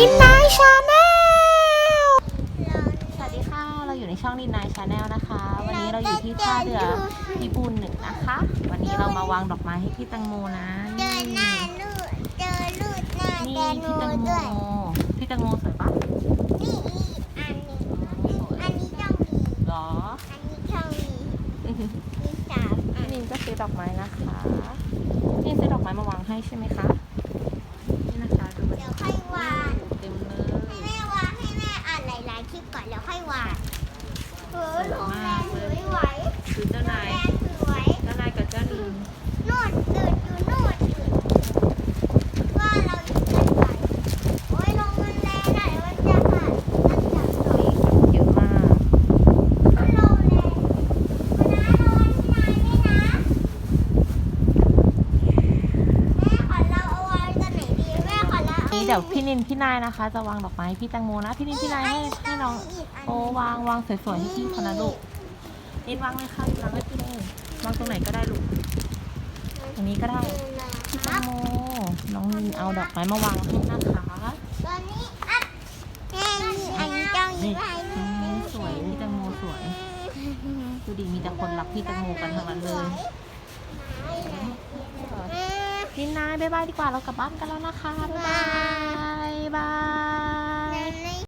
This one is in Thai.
นินนายชาแนลสวัสดีค่ะ เราอยู่ในช่องนินนายชาแนลนะคะ วันนี้เราอยู่ที่ท่าเรือพิบูลหนึ่งนะคะ วันนี้เรามาวางดอกไม้ให้พี่แตังโมนะเจอหน้าลูกเจอลูกหน้านี่แกพี่นูแตังโมด้วยพี่แตังโมสวยปะนี่อีกอันหนึ่งสวยอันนี้ต้องมีหรอ อันนี้ต้องมีมีสามอันพี่นินก็ซื้อดอกไม้นะคะพี่นินซื้อดอกไม้มาวางให้ใช่ไหมคะ เออหนูแม่ถือไม่ไหว คือเจ้านาย แม่ถือไหว เจ้านายกับเจ้านิน นู่นตื่นอยู่นู่นตื่นว่าเราอยู่กันไหนโอ้ยลงมันแรงหน่อยมันจะหันมันจะสวย เยอะมาก มันลงแรงคุณน้าระวังที่นายด้วยนะ แม่ขอเราเอาไว้กันไหนดีแม่ขอเราอา นี่เดี๋ยวพี่นินพี่นายนะคะ จะวางดอกไม้ให้พี่แตงโมนะพี่นินพี่นายให้ให้น้องโอ้วางวางสวยๆให้พี่คนนะลูกนินวางเลยค่ะวางให้พี่เลยวางตรงไหนก็ได้ลูกตรงนี้ก็ได้พี่แตงโมน้องนินเอาดอกไม้มาวางให้นะคะตอนนี้อัดแม่นี่อันนี้จ้องยิ้นี่สวยพี่แตงโมสวยดูดีมีแต่คนรักพี่แตงโมกันทั้งนั้นเลยพี่นายบ๊ายบายดีกว่าเรากลับบ้านกันแล้วนะคะบ๊ายบาย